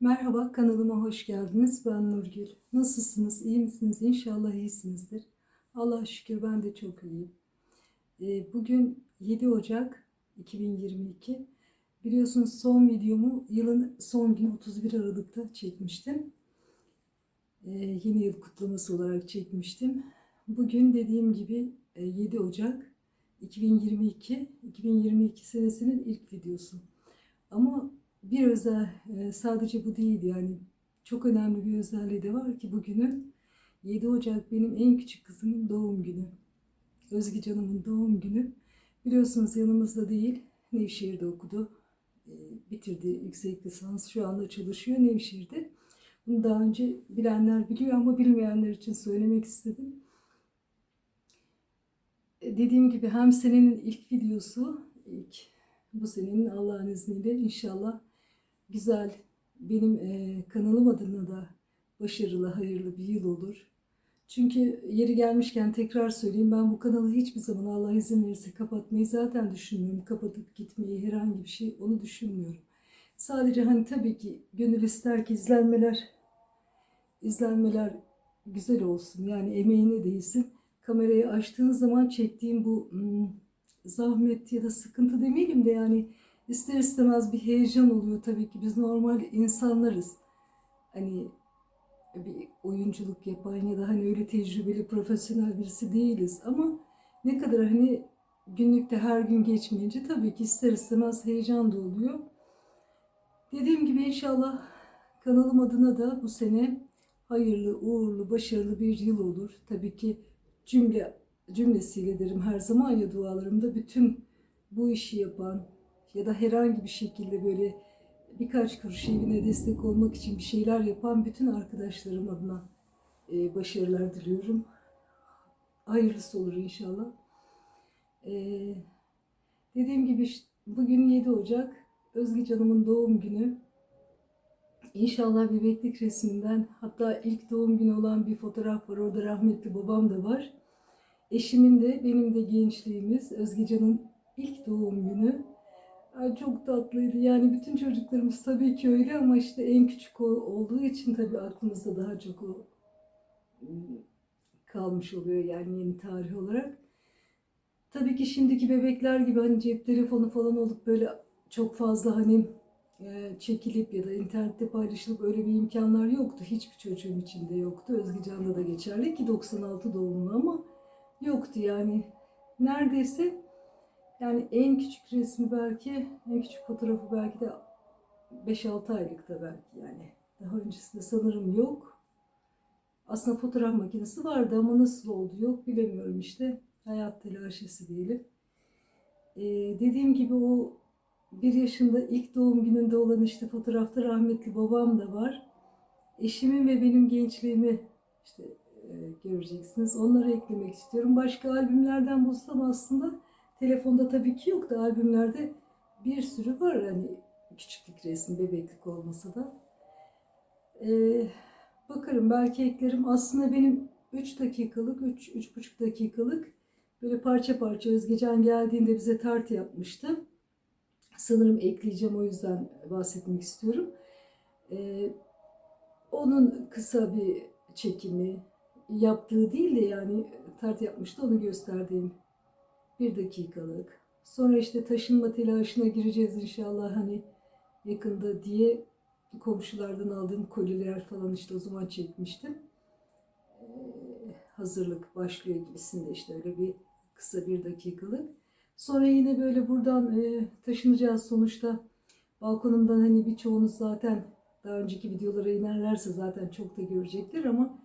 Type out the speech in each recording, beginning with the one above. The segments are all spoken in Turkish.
Merhaba, kanalıma hoş geldiniz. Ben Nurgül. Nasılsınız? İyi misiniz? İnşallah iyisinizdir. Allah'a şükür ben de çok iyiyim. Ee, Bugün 7 Ocak 2022. Biliyorsunuz son videomu yılın son günü 31 Aralık'ta çekmiştim. Ee, Yeni yıl kutlaması olarak çekmiştim. Bugün dediğim gibi e, 7 Ocak 2022, 2022 senesinin ilk videosu. Ama bir özel, e, sadece bu değil yani çok önemli bir özelliği de var ki bugünün 7 Ocak benim en küçük kızımın doğum günü. Özge Canım'ın doğum günü. Biliyorsunuz yanımızda değil, Nevşehir'de okudu. E, Bitirdi yüksek lisans, şu anda çalışıyor Nevşehir'de. Bunu daha önce bilenler biliyor ama bilmeyenler için söylemek istedim. E, Dediğim gibi hem senenin ilk videosu, ilk bu senenin Allah'ın izniyle inşallah güzel, benim e, kanalım adına da başarılı, hayırlı bir yıl olur. Çünkü yeri gelmişken tekrar söyleyeyim ben bu kanalı hiçbir zaman Allah izin verirse kapatmayı zaten düşünmüyorum. Kapatıp gitmeyi herhangi bir şey onu düşünmüyorum. Sadece hani tabii ki gönül ister ki izlenmeler izlenmeler güzel olsun. Yani emeğine değsin. Kamerayı açtığınız zaman çektiğim bu hmm, zahmet ya da sıkıntı demeyelim de yani ister istemez bir heyecan oluyor tabii ki. Biz normal insanlarız. Hani bir oyunculuk yapan ya da hani öyle tecrübeli, profesyonel birisi değiliz. Ama ne kadar hani günlükte her gün geçmeyince tabii ki ister istemez heyecan da oluyor. Dediğim gibi inşallah kanalım adına da bu sene hayırlı, uğurlu, başarılı bir yıl olur. Tabii ki cümle cümlesiyle derim her zaman ya dualarımda bütün bu işi yapan ya da herhangi bir şekilde böyle birkaç kuruş evine destek olmak için bir şeyler yapan bütün arkadaşlarım adına e, başarılar diliyorum. Hayırlısı olur inşallah. E, dediğim gibi bugün 7 Ocak Özge Canım'ın doğum günü. İnşallah bebeklik resminden hatta ilk doğum günü olan bir fotoğraf var. Orada rahmetli babam da var. Eşimin de benim de gençliğimiz Özgecan'ın ilk doğum günü. Ay çok tatlıydı. Yani bütün çocuklarımız tabii ki öyle ama işte en küçük olduğu için tabii aklımızda daha çok o ım, kalmış oluyor yani yeni tarih olarak. Tabii ki şimdiki bebekler gibi hani cep telefonu falan olup böyle çok fazla hani e, çekilip ya da internette paylaşılıp öyle bir imkanlar yoktu. Hiçbir çocuğum için de yoktu. Özgecan'da da geçerli ki 96 doğumlu ama yoktu yani. Neredeyse yani en küçük resmi belki, en küçük fotoğrafı belki de 5-6 aylıkta belki yani. Daha öncesinde sanırım yok. Aslında fotoğraf makinesi vardı ama nasıl oldu yok bilemiyorum işte. Hayat telaşesi diyelim. Ee, dediğim gibi o bir yaşında ilk doğum gününde olan işte fotoğrafta rahmetli babam da var. Eşimin ve benim gençliğimi işte e, göreceksiniz. Onları eklemek istiyorum. Başka albümlerden bulsam aslında telefonda tabii ki yok da albümlerde bir sürü var. Hani küçüklük resmi, bebeklik olmasa da. Ee, bakarım belki eklerim. Aslında benim 3 dakikalık, 3 3,5 dakikalık böyle parça parça Özgecan geldiğinde bize tart yapmıştı. Sanırım ekleyeceğim o yüzden bahsetmek istiyorum. Ee, onun kısa bir çekimi, yaptığı değil de yani tart yapmıştı onu gösterdiğim bir dakikalık. Sonra işte taşınma telaşına gireceğiz inşallah hani yakında diye komşulardan aldığım koliler falan işte o zaman çekmiştim. Ee, hazırlık başlıyor gibisinde işte öyle bir kısa bir dakikalık. Sonra yine böyle buradan e, taşınacağız sonuçta. Balkonumdan hani birçoğunuz zaten daha önceki videolara inerlerse zaten çok da görecekler ama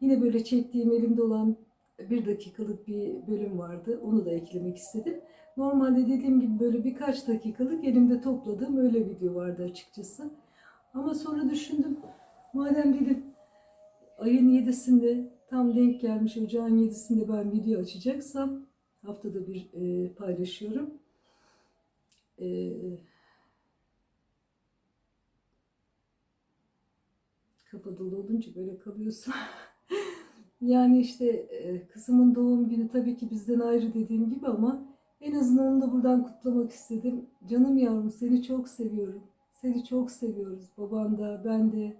yine böyle çektiğim elimde olan bir dakikalık bir bölüm vardı. Onu da eklemek istedim. Normalde dediğim gibi böyle birkaç dakikalık elimde topladığım öyle video vardı açıkçası. Ama sonra düşündüm. Madem dedim ayın 7'sinde tam denk gelmiş ocağın 7'sinde ben video açacaksam haftada bir e, paylaşıyorum. E, kafa olunca böyle kalıyorsun. Yani işte e, kızımın doğum günü tabii ki bizden ayrı dediğim gibi ama en azından onu da buradan kutlamak istedim. Canım yavrum seni çok seviyorum. Seni çok seviyoruz. Baban da, ben de.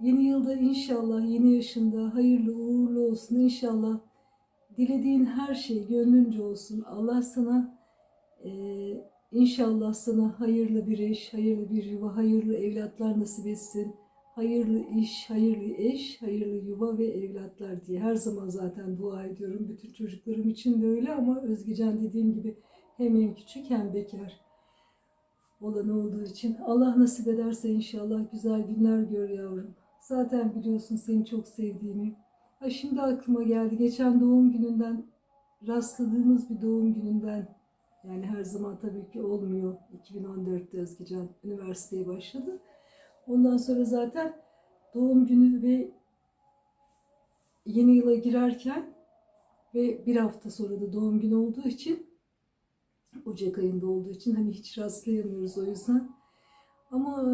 Yeni yılda inşallah, yeni yaşında hayırlı uğurlu olsun inşallah. Dilediğin her şey gönlünce olsun. Allah sana eee, inşallah sana hayırlı bir eş, hayırlı bir yuva, hayırlı evlatlar nasip etsin. Hayırlı iş, hayırlı eş, hayırlı yuva ve evlatlar diye her zaman zaten dua ediyorum. Bütün çocuklarım için de öyle ama Özgecan dediğim gibi hem en küçük hem bekar olan olduğu için Allah nasip ederse inşallah güzel günler gör yavrum. Zaten biliyorsun seni çok sevdiğimi. Ha şimdi aklıma geldi. Geçen doğum gününden rastladığımız bir doğum gününden yani her zaman tabii ki olmuyor. 2014'te Özgecan üniversiteye başladı. Ondan sonra zaten doğum günü ve yeni yıla girerken ve bir hafta sonra da doğum günü olduğu için Ocak ayında olduğu için hani hiç rastlayamıyoruz o yüzden. Ama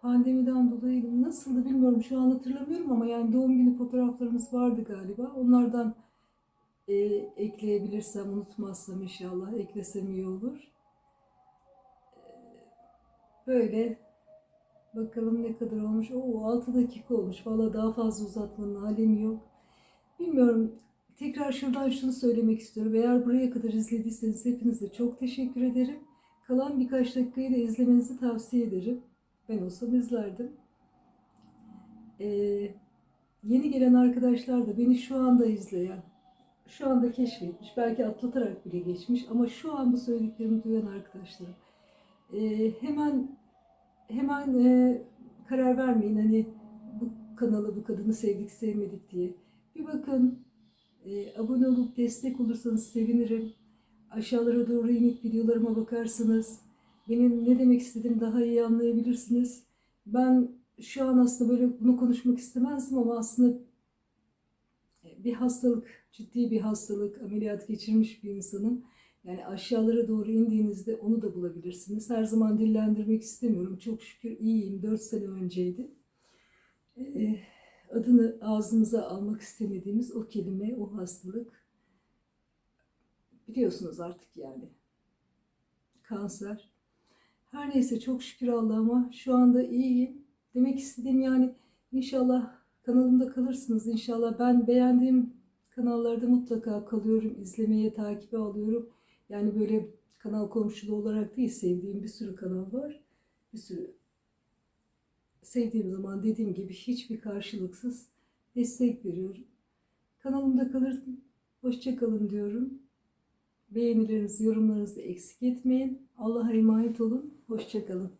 pandemiden dolayı nasıldı bilmiyorum şu an hatırlamıyorum ama yani doğum günü fotoğraflarımız vardı galiba. Onlardan e, ekleyebilirsem unutmazsam inşallah eklesem iyi olur. Böyle bakalım ne kadar olmuş. Oo 6 dakika olmuş. Valla daha fazla uzatmanın alemi yok. Bilmiyorum. Tekrar şuradan şunu söylemek istiyorum. Eğer buraya kadar izlediyseniz hepinize çok teşekkür ederim. Kalan birkaç dakikayı da izlemenizi tavsiye ederim. Ben olsam izlerdim. Ee, yeni gelen arkadaşlar da beni şu anda izleyen, şu anda keşfetmiş, belki atlatarak bile geçmiş ama şu an bu söylediklerimi duyan arkadaşlarım. Ee, hemen hemen e, karar vermeyin hani bu kanalı bu kadını sevdik sevmedik diye. Bir bakın e, abone olup destek olursanız sevinirim. Aşağılara doğru inip videolarıma bakarsınız. Benim ne demek istediğimi daha iyi anlayabilirsiniz. Ben şu an aslında böyle bunu konuşmak istemezdim ama aslında bir hastalık, ciddi bir hastalık, ameliyat geçirmiş bir insanım. Yani aşağılara doğru indiğinizde onu da bulabilirsiniz. Her zaman dillendirmek istemiyorum. Çok şükür iyiyim. 4 sene önceydi. Ee, adını ağzımıza almak istemediğimiz o kelime, o hastalık. Biliyorsunuz artık yani. Kanser. Her neyse çok şükür Allah'ıma şu anda iyiyim. Demek istediğim yani inşallah kanalımda kalırsınız. İnşallah ben beğendiğim kanallarda mutlaka kalıyorum. izlemeye, takibe alıyorum. Yani böyle kanal komşuluğu olarak değil sevdiğim bir sürü kanal var. Bir sürü sevdiğim zaman dediğim gibi hiçbir karşılıksız destek veriyorum. Kanalımda kalın, hoşça kalın diyorum. Beğenilerinizi, yorumlarınızı eksik etmeyin. Allah'a emanet olun. Hoşça kalın.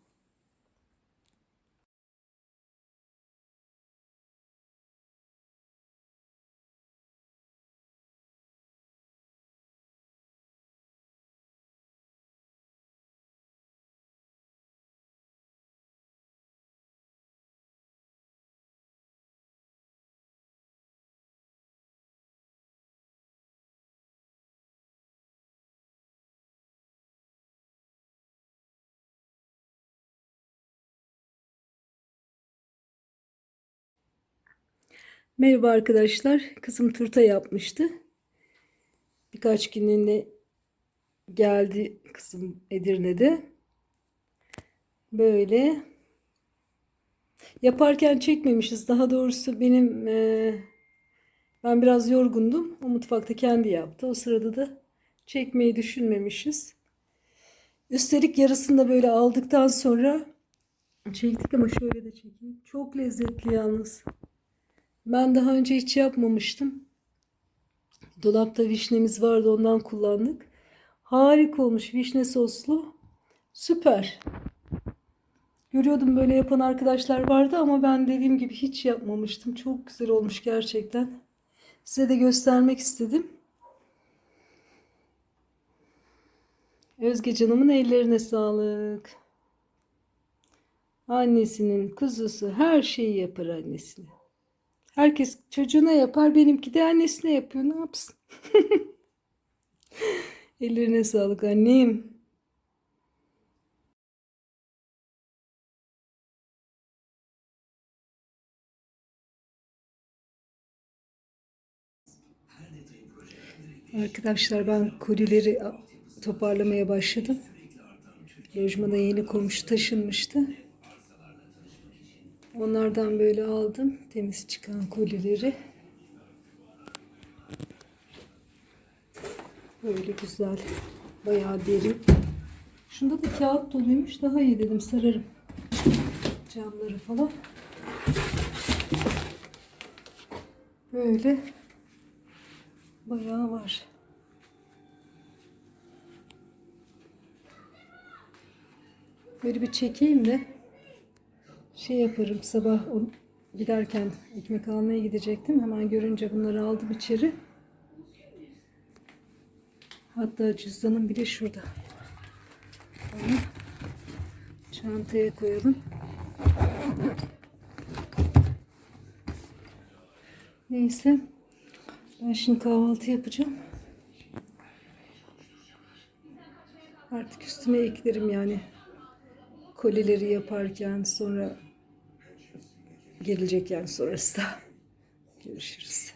Merhaba arkadaşlar. Kızım turta yapmıştı. Birkaç günlüğüne geldi kızım Edirne'de. Böyle yaparken çekmemişiz. Daha doğrusu benim e, ben biraz yorgundum. O mutfakta kendi yaptı. O sırada da çekmeyi düşünmemişiz. Üstelik yarısını da böyle aldıktan sonra çektik ama şöyle de çekeyim. Çok lezzetli yalnız. Ben daha önce hiç yapmamıştım. Dolapta vişnemiz vardı ondan kullandık. Harika olmuş vişne soslu. Süper. Görüyordum böyle yapan arkadaşlar vardı ama ben dediğim gibi hiç yapmamıştım. Çok güzel olmuş gerçekten. Size de göstermek istedim. Özge canımın ellerine sağlık. Annesinin kuzusu her şeyi yapar annesine. Herkes çocuğuna yapar, benimki de annesine yapıyor. Ne yapsın? Ellerine sağlık annem. Arkadaşlar ben kolileri toparlamaya başladım. Lojmana yeni komşu taşınmıştı. Onlardan böyle aldım temiz çıkan kolileri. Böyle güzel. Bayağı derin. Şunda da kağıt doluymuş. Daha iyi dedim sararım. Camları falan. Böyle bayağı var. Böyle bir çekeyim de şey yaparım sabah giderken ekmek almaya gidecektim. Hemen görünce bunları aldım içeri. Hatta cüzdanım bile şurada. Onu çantaya koyalım. Neyse. Ben şimdi kahvaltı yapacağım. Artık üstüne eklerim yani. Kolileri yaparken sonra gelecek yani sonrası da. Görüşürüz.